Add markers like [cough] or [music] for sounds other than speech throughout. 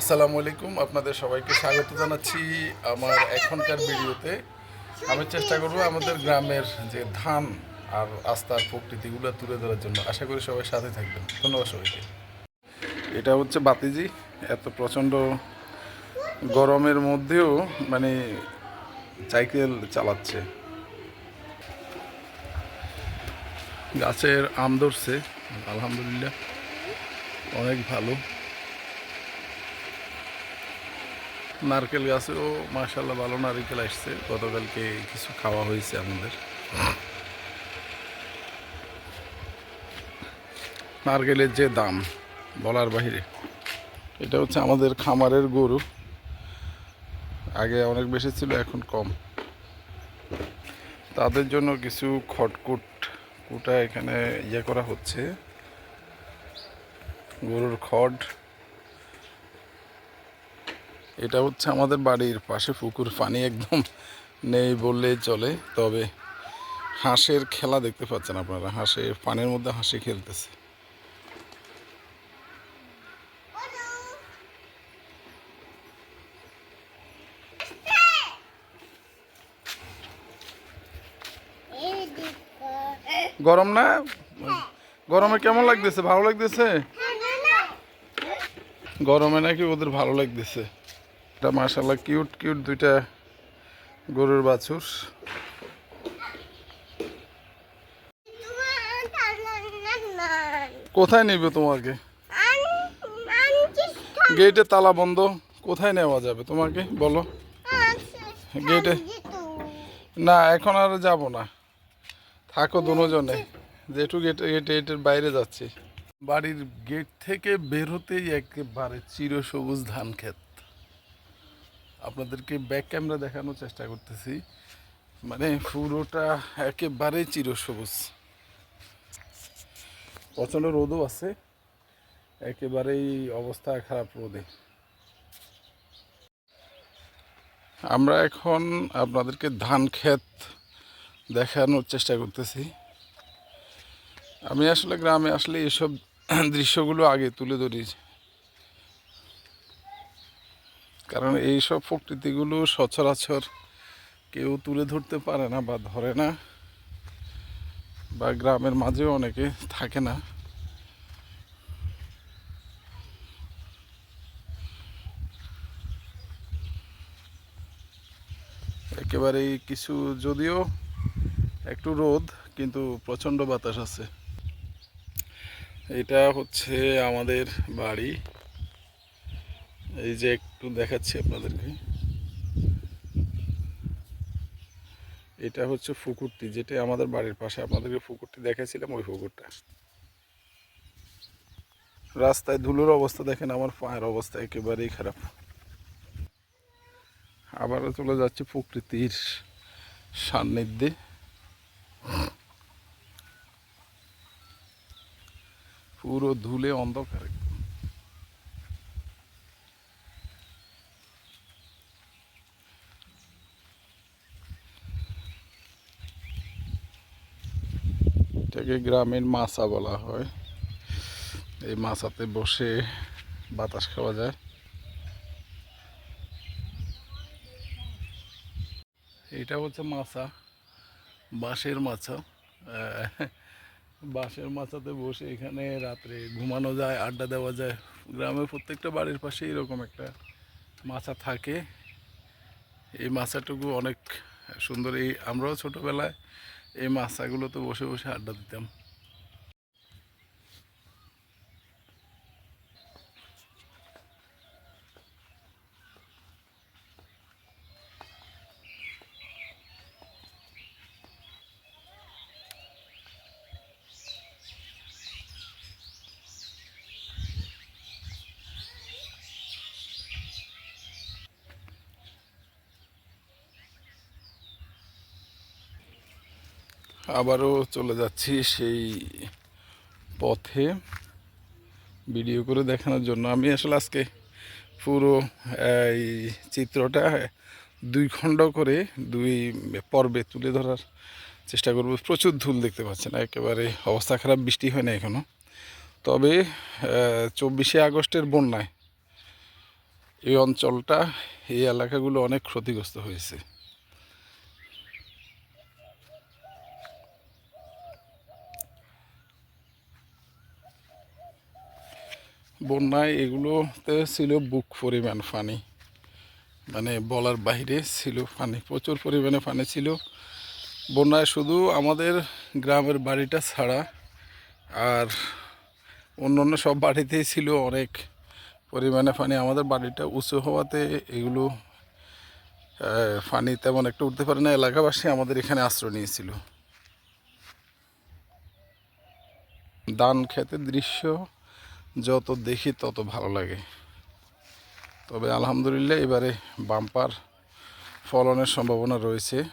আসসালামু আলাইকুম, আপনাদের সবাইকে স্বাগত জানাচ্ছি আমার এখনকার ভিডিওতে। আমি চেষ্টা করব আমাদের গ্রামের যে ধান আর আস্থার প্রকৃতিগুলো তুলে ধরার জন্য। আশা করি সবাই সাথে থাকবেন। ধন্যবাদ সবাইকে। এটা হচ্ছে বাতিজি। এত প্রচণ্ড গরমের মধ্যেও মানে সাইকেল চালাচ্ছে। গাছের আম ধরছে, আলহামদুলিল্লাহ। অনেক ভালো। নারকেল গাছেও মাশাল্লাহ ভালো নারিকেল আসছে। গতকালকে কিছু খাওয়া হয়েছে আমাদের। নারকেলের যে দাম, বলার বাহিরে। এটা হচ্ছে আমাদের খামারের গরু। আগে অনেক বেশি ছিল, এখন কম। তাদের জন্য কিছু খটকুট, কুটা এখানে ইয়ে করা হচ্ছে। গরুর খড়। এটা হচ্ছে আমাদের বাড়ির পাশে পুকুর, পানি একদম নেই বললেই চলে। তবে হাঁসের খেলা দেখতে পাচ্ছেন আপনারা, হাঁসে, পানির মধ্যে হাসি খেলতেছে। গরম না? গরমে কেমন লাগতেছে? ভালো লাগতেছে? গরমে নাকি ওদের ভালো লাগতেছে। এটা মার্শাল্লাহ কিউট কিউট দুইটা গরুর বাছুর। কোথায় নেবে তোমাকে? গেটে তালা বন্ধ, কোথায় নেওয়া যাবে তোমাকে? বলো। গেটে না, এখন আর যাব না। থাকো দুজনে। যেটু গেটে গেটে গেটের বাইরে যাচ্ছি। বাড়ির গেট থেকে বের হতেই একেবারে চিরসবুজ ধান ক্ষেত। আপনাদেরকে ব্যাক ক্যামেরা দেখানোর চেষ্টা করতেছি। মানে পুরোটা একেবারে চিরসবুজ। প্রচণ্ড রোদও আছে, একেবারেই অবস্থা খারাপ রোদে। আমরা এখন আপনাদেরকে ধান ক্ষেত দেখানোর চেষ্টা করতেছি। আমি আসলে গ্রামে আসলে এসব দৃশ্যগুলো আগে তুলে ধরি। কারণ এইসব প্রকৃতিগুলো সচরাচর কেউ তুলে ধরতে পারে না বা ধরে না, বা গ্রামের মাঝেও অনেকে থাকে না। একেবারেই কিছু যদিও একটু রোদ, কিন্তু প্রচণ্ড বাতাস আছে। এটা হচ্ছে আমাদের বাড়ি। এই যে একটু দেখাচ্ছি আপনাদেরকে। এটা হচ্ছে পুকুরটি যেটা আমাদের বাড়ির পাশে। আপনাদেরকে পুকুরটি দেখাছিলাম ওই পুকুরটা রাস্তায় ধুলোর অবস্থা দেখেন, আমার পায়ের অবস্থা একেবারেই খারাপ। আবারও চলে যাচ্ছে প্রকৃতির সান্নিধ্যে। পুরো ধুলে অন্ধকার। এটাকে গ্রামীণ মাছা বলা হয়। এই মাছাতে বসে বাতাস খাওয়া যায়। এটা হচ্ছে মাছা, বাঁশের মাছা। বাঁশের মাচাতে বসে এখানে রাত্রে ঘুমানো যায়, আড্ডা দেওয়া যায়। গ্রামের প্রত্যেকটা বাড়ির পাশে এরকম একটা মাছা থাকে। এই মাছাটুকু অনেক সুন্দর। এই আমরাও ছোটোবেলায় এই মাছাগুলো তো বসে বসে আড্ডা দিতাম। আবারও চলে যাচ্ছি সেই পথে ভিডিও করে দেখানোর জন্য। আমি আসলে আজকে পুরো, এই চিত্রটা দুই খণ্ড করে দুই পর্বে তুলে ধরার চেষ্টা করব। প্রচুর ধুল দেখতে পাচ্ছেন, একেবারে অবস্থা খারাপ, বৃষ্টি হয় না এখনও তবে চব্বিশে আগস্টের বন্যায় এই অঞ্চলটা, এই এলাকাগুলো অনেক ক্ষতিগ্রস্ত হয়েছে। বন্যায় এগুলোতে ছিল বুক পরিমাণ পানি। মানে বলার বাইরে ছিল পানি, প্রচুর পরিমাণে পানি ছিল। বন্যায় শুধু আমাদের গ্রামের বাড়িটা ছাড়া আর অন্য অন্য সব বাড়িতেই ছিল অনেক পরিমাণে পানি। আমাদের বাড়িটা উঁচু হওয়াতে এগুলো পানি তেমন একটা উঠতে পারে না। এলাকাবাসী আমাদের এখানে আশ্রয় নিয়েছিল। দান ক্ষেতের দৃশ্য যত দেখি তত ভালো লাগে। তবে আলহামদুলিল্লাহ এবারে বাম্পার ফলনের সম্ভাবনা রয়েছে।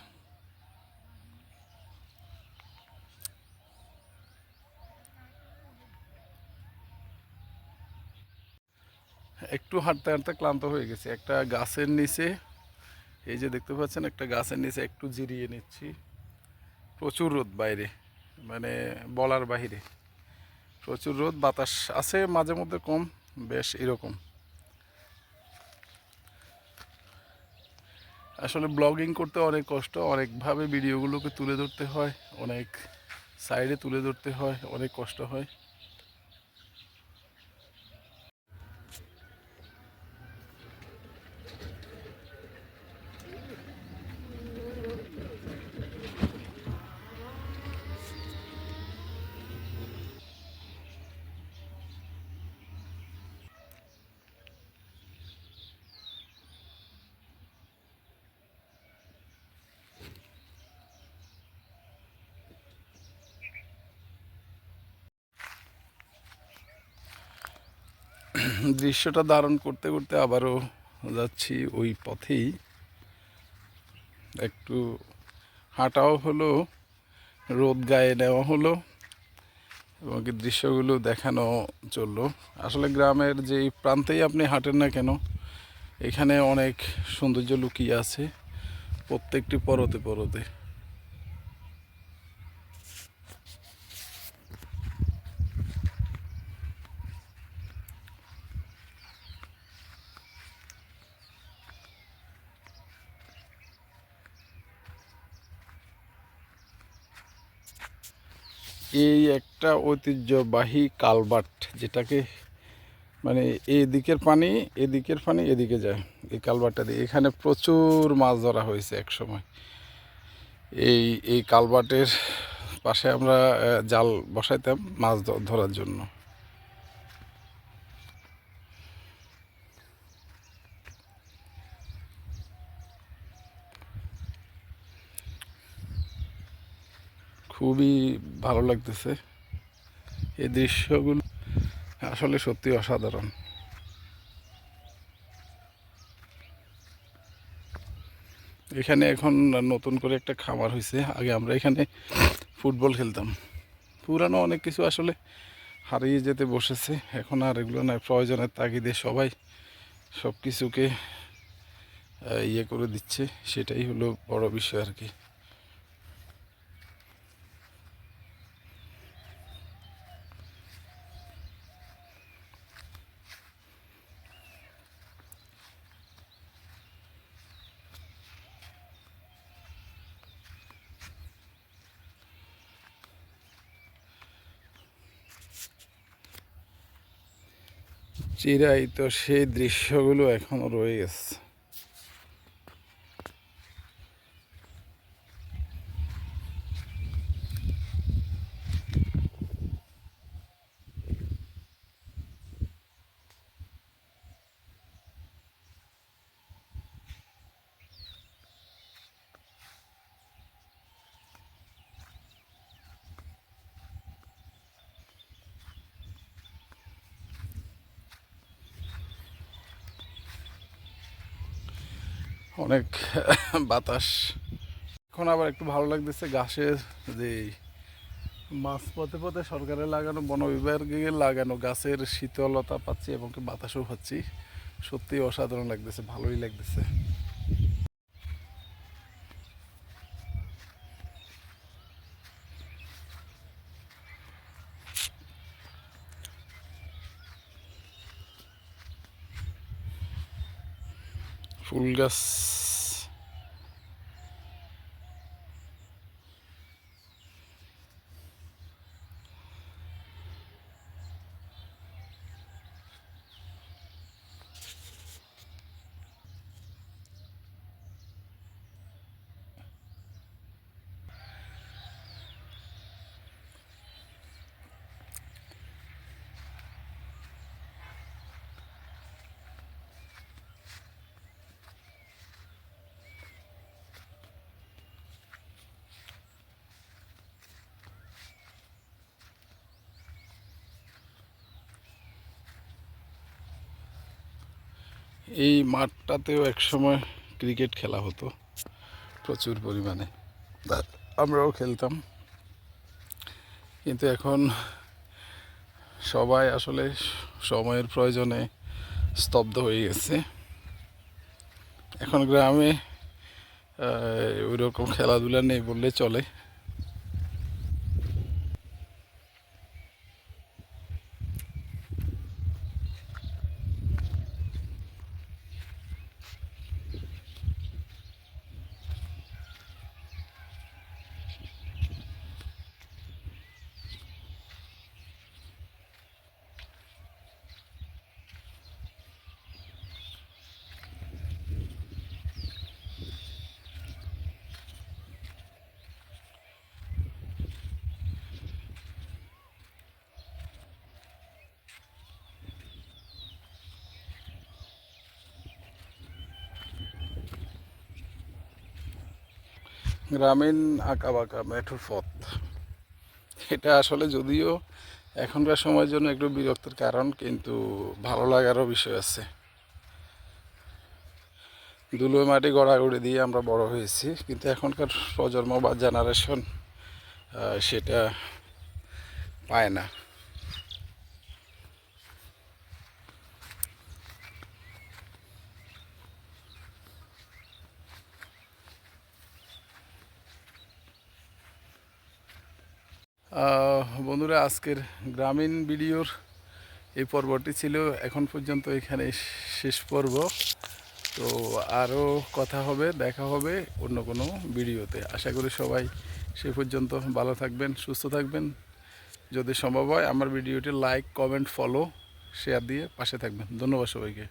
একটু হাঁটতে হাঁটতে ক্লান্ত হয়ে গেছে। একটা গাছের নিচে, এই যে দেখতে পাচ্ছেন, একটা গাছের নিচে একটু জিরিয়ে নিচ্ছি। প্রচুর রোদ বাইরে মানে বলার বাহিরে। প্রচুর রোদ, বাতাস আছে, মাঝে মধ্যে কম, বেশ এরকম। আসলে ব্লগিং করতে অনেক কষ্ট, অনেকভাবে ভিডিওগুলোকে তুলে ধরতে হয়, অনেক সাইডে তুলে ধরতে হয়, অনেক কষ্ট হয়। দৃশ্যটা ধারণ করতে করতে আবারও যাচ্ছি ওই পথেই। একটু হাঁটাও হলো, রোদ গায়ে নেওয়া হলো, এবং দৃশ্যগুলো দেখানো চলল। আসলে গ্রামের যেই প্রান্তেই আপনি হাঁটেন না কেন, এখানে অনেক সৌন্দর্য লুকিয়ে আছে প্রত্যেকটি পরতে পরতে। এই একটা ঐতিহ্যবাহী কালভার্ট যেটাকে মানে এদিকের পানি এদিকের পানি এদিকে যায়। এই কালবারটা দিয়ে। এখানে প্রচুর মাছ ধরা হয়েছে এক সময় এই এই কালবাটের পাশে আমরা জাল বসাইতাম মাছ ধরার জন্য। খুবই ভালো লাগতেছে। এই দৃশ্যগুলো আসলে সত্যি অসাধারণ। এখানে এখন নতুন করে একটা খামার হয়েছে আগে আমরা এখানে ফুটবল খেলতাম। পুরানো অনেক কিছু আসলে হারিয়ে যেতে বসেছে। এখন আর এগুলো নয় প্রয়োজনের তাগিদে সবাই সব কিছুকে ইয়ে করে দিচ্ছে। সেটাই হলো বড় বিষয় আর কি। চিরায়িত সেই দৃশ্যগুলো এখনও রয়ে গেছে। অনেক [laughs] বাতাস। এখন আবার একটু ভালো লাগতেছে গাছের যে মাছ পথে পথে সরকারের লাগানো, বন বিভাগের লাগানো গাছের শীতলতা পাচ্ছি এবং বাতাসও পাচ্ছি। সত্যি অসাধারণ লাগতেছে, ভালোই লাগতেছে। ফুল গাছ এই মাঠটাতেও একসময় ক্রিকেট খেলা হতো প্রচুর পরিমাণে। আমরাও খেলতাম। কিন্তু এখন সবাই আসলে সময়ের প্রয়োজনে স্তব্ধ হয়ে গেছে। এখন গ্রামে ওই রকম খেলাধুলা নেই বললে চলে। গ্রামীণ আঁকা বাঁকা মেঠো পথ। এটা আসলে যদিও এখনকার সময়ের জন্য একটু বিরক্তির কারণ, কিন্তু ভালো লাগারও বিষয় আছে। ধুলো মাটি গড়াগড়ি দিয়ে আমরা বড় হয়েছি, কিন্তু এখনকার প্রজন্ম বা জেনারেশন সেটা পায় না। বন্ধুরা, আজকের গ্রামীণ ভিডিওর এই পর্বটি ছিল এখন পর্যন্ত এখানে শেষ পর্ব। তো আরও কথা হবে, দেখা হবে অন্য কোনো ভিডিওতে। আশা করি সবাই সে পর্যন্ত ভালো থাকবেন, সুস্থ থাকবেন। যদি সম্ভব হয়, আমার ভিডিওটি লাইক, কমেন্ট, ফলো, শেয়ার দিয়ে পাশে থাকবেন। ধন্যবাদ সবাইকে।